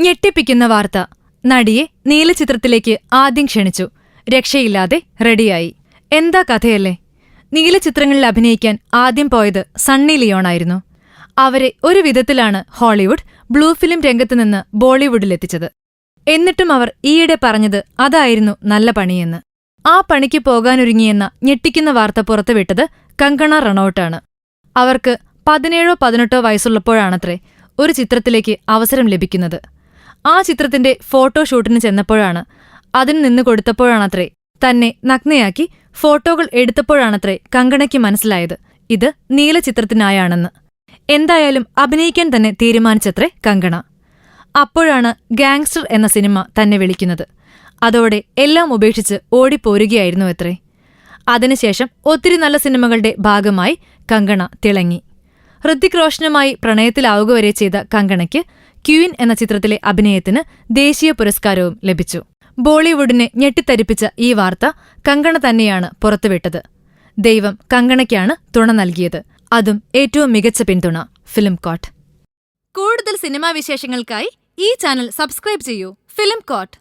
ഞെട്ടിപ്പിക്കുന്ന വാർത്ത. നടിയെ നീലചിത്രത്തിലേക്ക് ആദ്യം ക്ഷണിച്ചു. രക്ഷയില്ലാതെ റെഡിയായി. എന്താ കഥയല്ലേ? നീലചിത്രങ്ങളിൽ അഭിനയിക്കാൻ ആദ്യം പോയത് സണ്ണി ലിയോണായിരുന്നു. അവരെ ഒരു വിധത്തിലാണ് ഹോളിവുഡ് ബ്ലൂ ഫിലിം രംഗത്തുനിന്ന് ബോളിവുഡിലെത്തിച്ചത് എന്നിട്ടും അവർ ഈയിടെ പറഞ്ഞത് അതായിരുന്നു നല്ല പണിയെന്ന്. ആ പണിക്ക് പോകാനൊരുങ്ങിയെന്ന ഞെട്ടിക്കുന്ന വാർത്ത പുറത്തുവിട്ടത് കങ്കണ റണൌട്ടാണ്. അവർക്ക് പതിനേഴോ പതിനെട്ടോ വയസ്സുള്ളപ്പോഴാണത്രേ ഒരു ചിത്രത്തിലേക്ക് അവസരം ലഭിക്കുന്നത്. ആ ചിത്രത്തിന്റെ ഫോട്ടോഷൂട്ടിന് ചെന്നപ്പോഴാണ് അതിന് നിന്ന് കൊടുത്തപ്പോഴാണത്രേ തന്നെ നഗ്നയാക്കി ഫോട്ടോകൾ എടുത്തപ്പോഴാണത്രേ കങ്കണയ്ക്ക് മനസ്സിലായത്. ഇത് നീലചിത്രത്തിനായാണെന്ന് എന്തായാലും അഭിനയിക്കാൻ തന്നെ തീരുമാനിച്ചത്രേ കങ്കണ. അപ്പോഴാണ് ഗാങ്സ്റ്റർ എന്ന സിനിമ തന്നെ വിളിക്കുന്നത്. അതോടെ എല്ലാം ഉപേക്ഷിച്ച് ഓടിപ്പോരുകയായിരുന്നു എത്രേ. അതിനുശേഷം ഒത്തിരി നല്ല സിനിമകളുടെ ഭാഗമായി കങ്കണ തിളങ്ങി. ഹൃത്തിക് റോഷനുമായി പ്രണയത്തിലാവുക വരെ ചെയ്ത കങ്കണയ്ക്ക് ക്യൂൻ എന്ന ചിത്രത്തിലെ അഭിനയത്തിന് ദേശീയ പുരസ്കാരവും ലഭിച്ചു. ബോളിവുഡിനെ ഞെട്ടിത്തരിപ്പിച്ച ഈ വാർത്ത കങ്കണ തന്നെയാണ് പുറത്തുവിട്ടത്. ദൈവം കങ്കണയ്ക്കാണ് തുണ നൽകിയത്. അതും ഏറ്റവും മികച്ച പിന്തുണ ഫിലിം കോട്ട് കൂടുതൽ സിനിമാ വിശേഷങ്ങൾക്കായി ഈ ചാനൽ സബ്സ്ക്രൈബ് ചെയ്യൂ ഫിലിം കോട്ട്